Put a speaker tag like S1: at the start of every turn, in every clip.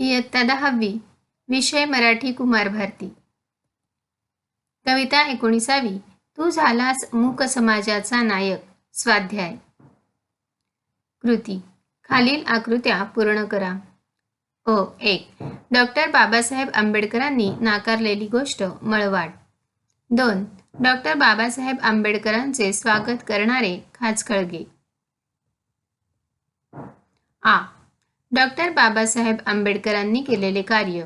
S1: इयत्ता दहावी विषय मराठी कुमार भारती. कविता एकोणीसावी तू झालास मूक समाजाचा नायक स्वाध्याय. कृती खालील आकृत्या पूर्ण करा. ओ एक डॉक्टर बाबासाहेब आंबेडकरांनी नाकारलेली गोष्ट मळवाड. दोन डॉक्टर बाबासाहेब आंबेडकरांचे स्वागत करणारे खाचखळगे. आ डॉक्टर बाबासाहेब आंबेडकरांनी केलेले कार्य.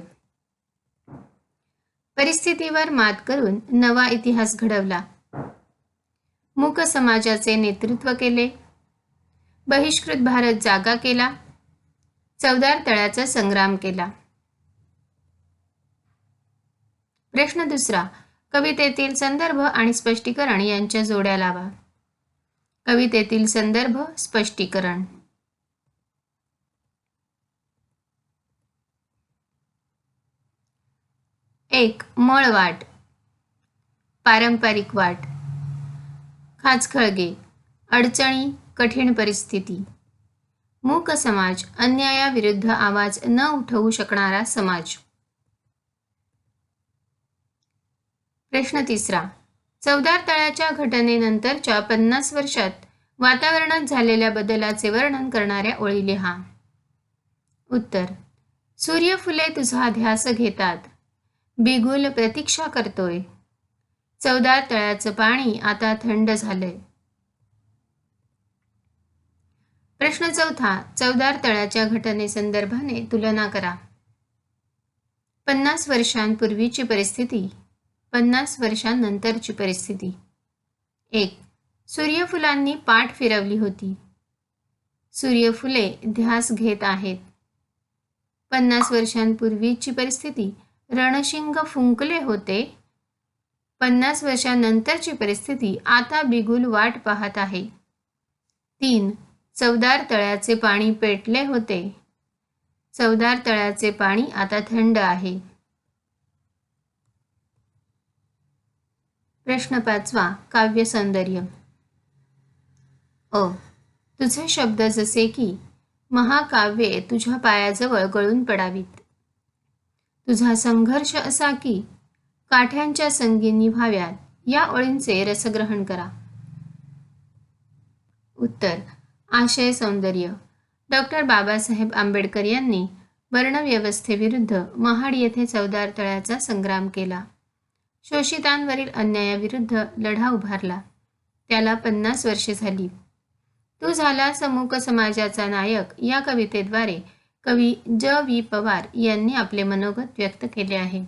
S1: परिस्थितीवर मात करून नवा इतिहास घडवला. मूक समाजाचे नेतृत्व केले. बहिष्कृत भारत जागा केला. चौदार तळ्याचा संग्राम केला. प्रश्न दुसरा कवितेतील संदर्भ आणि स्पष्टीकरण यांच्या जोड्या लावा. कवितेतील संदर्भ स्पष्टीकरण. एक मळवाट पारंपरिक वाट खाचखळगे अडचणी कठीण परिस्थिती. मूक समाज अन्यायाविरुद्ध आवाज न उठवू शकणारा समाज. प्रश्न तिसरा. चौदार तळ्याच्या घटनेनंतरच्या पन्नास वर्षात वातावरणात झालेल्या बदलाचे वर्णन करणाऱ्या ओळी लिहा. उत्तर. सूर्यफुले तुझा ध्यास घेतात. बिगुल प्रतीक्षा करतोय. चौदार तळ्याचं पाणी आता थंड झालंय. प्रश्न चौथा चौदार तळ्याच्या घटनेसंदर्भाने तुलना करा. पन्नास वर्षांपूर्वीची परिस्थिती पन्नास वर्षांनंतरची परिस्थिती. एक सूर्यफुलांनी पाठ फिरवली होती. सूर्यफुले ध्यास घेत आहेत. पन्नास वर्षांपूर्वीची परिस्थिती रणशिंग फुंकले होते. पन्नास वर्षानंतरची परिस्थिती आता बिगुल वाट पाहत आहे. तीन चवदार तळ्याचे पाणी पेटले होते. चवदार तळ्याचे पाणी आता थंड आहे. प्रश्न पाचवा काव्य सौंदर्य. अ तुझे शब्द जसे की महाकाव्ये तुझ्या पायाजवळ गळून पडावीत. तुझा संघर्ष असा की काठ्यांच्या संगी निभाव्यात या ओळींचे रसग्रहण करा. उत्तर आशय सौंदर्य. डॉक्टर बाबासाहेब आंबेडकर यांनी वर्णव्यवस्थेविरुद्ध महाड येथे चौदार तळ्याचा संग्राम केला. शोषितांवरील अन्यायाविरुद्ध लढा उभारला. त्याला पन्नास वर्षे झाली. तू झाला समूक समाजाचा नायक या कवितेद्वारे कवी ज. व्ही पवार यांनी आपले मनोगत व्यक्त केले आहे.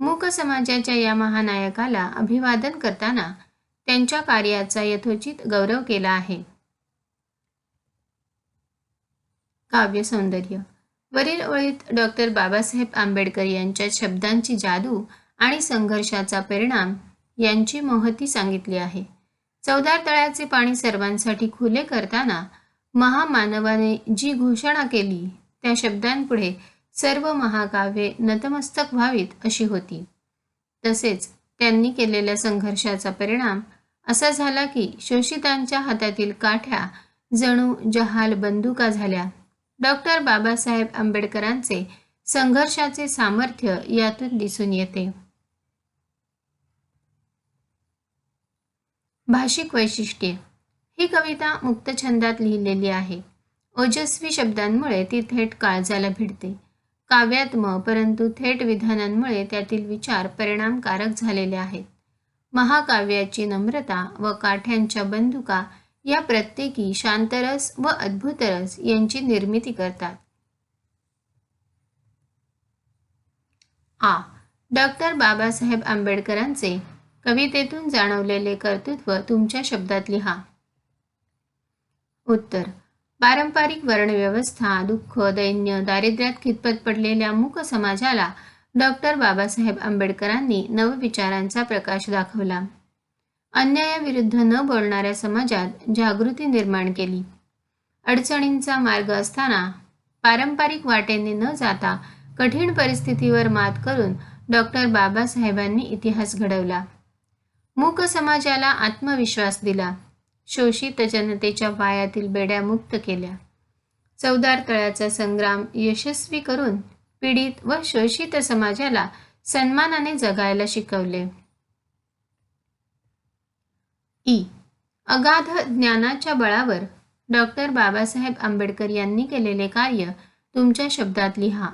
S1: मूक समाजाच्या या महानायकाला अभिवादन करताना त्यांच्या कार्याचा यथोचित गौरव केला आहे. काव्य सौंदर्य. वरील ओळीत डॉक्टर बाबासाहेब आंबेडकर यांच्या शब्दांची जादू आणि संघर्षाचा परिणाम यांची मोहती सांगितली आहे. चौदार तळ्याचे पाणी सर्वांसाठी खुले करताना महामानवाने जी घोषणा केली त्या शब्दांपुढे सर्व महाकाव्ये नतमस्तक व्हावीत अशी होती. तसेच त्यांनी केलेल्या संघर्षाचा परिणाम असा झाला की शोषितांच्या हातातील काठ्या जणू जहाल बंदुका झाल्या. डॉक्टर बाबासाहेब आंबेडकरांचे संघर्षाचे सामर्थ्य यातून दिसून येते. भाषिक वैशिष्ट्ये. ही कविता मुक्तछंदात लिहिलेली आहे. ओजस्वी शब्दांमुळे ती थेट काळजाला भिडते. काव्यात्म परंतु थेट विधानांमुळे त्यातील विचार परिणामकारक झालेले आहेत. महाकाव्याची नम्रता व काठ्यांच्या बंदुका या प्रत्येकी शांतरस व अद्भुतरस यांची निर्मिती करतात. आ. डॉक्टर बाबासाहेब आंबेडकरांचे कवितेतून जाणवलेले कर्तृत्व तुमच्या शब्दात लिहा. उत्तर. पारंपरिक वर्णव्यवस्था दुःख दैन्य दारिद्र्यात खितपत पडलेल्या मूक समाजाला डॉक्टर बाबासाहेब आंबेडकरांनी नवविचारांचा प्रकाश दाखवला. अन्यायाविरुद्ध न बोलणाऱ्या समाजात जागृती निर्माण केली. अडचणींचा मार्ग असताना पारंपरिक वाटेने न जाता कठीण परिस्थितीवर मात करून डॉक्टर बाबासाहेबांनी इतिहास घडवला. मूक समाजाला आत्मविश्वास दिला. शोषित जनतेच्या पायातील बेड्या मुक्त केल्या. चौदार तळ्याचा संग्राम यशस्वी करून पीडित व शोषित समाजाला सन्मानाने जगायला शिकवले. ई. अगाध ज्ञानाच्या बळावर डॉक्टर बाबासाहेब आंबेडकर यांनी केलेले कार्य तुमच्या शब्दात लिहा.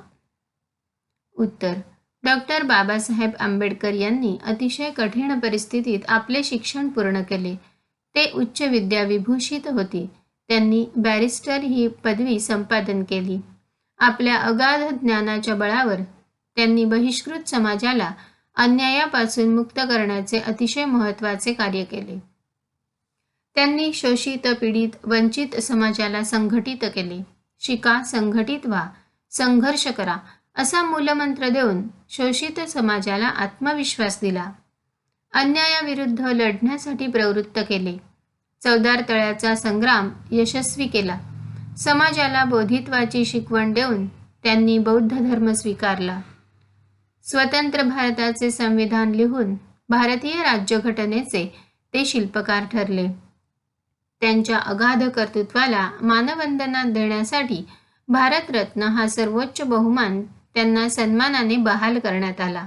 S1: उत्तर. डॉक्टर बाबासाहेब आंबेडकर यांनी अतिशय कठीण परिस्थितीत आपले शिक्षण पूर्ण केले. ते उच्च विद्याविभूषित होते. त्यांनी बॅरिस्टर ही पदवी संपादन केली. आपल्या अगाध ज्ञानाच्या बळावर त्यांनी बहिष्कृत समाजाला अन्यायापासून मुक्त करण्याचे अतिशय महत्त्वाचे कार्य केले. त्यांनी शोषित पीडित वंचित समाजाला संघटित केले. शिका संघटित व्हा संघर्ष करा असा मूलमंत्र देऊन शोषित समाजाला आत्मविश्वास दिला. अन्यायाविरुद्ध लढण्यासाठी प्रवृत्त केले. चौदार तळ्याचा संग्राम यशस्वी केला. समाजाला बोधित्वाची शिकवण देऊन त्यांनी बौद्ध धर्म स्वीकारला. स्वतंत्र भारताचे संविधान लिहून भारतीय राज्यघटनेचे ते शिल्पकार ठरले. त्यांच्या अगाध कर्तृत्वाला मानवंदना देण्यासाठी भारतरत्न हा सर्वोच्च बहुमान त्यांना सन्मानाने बहाल करण्यात आला.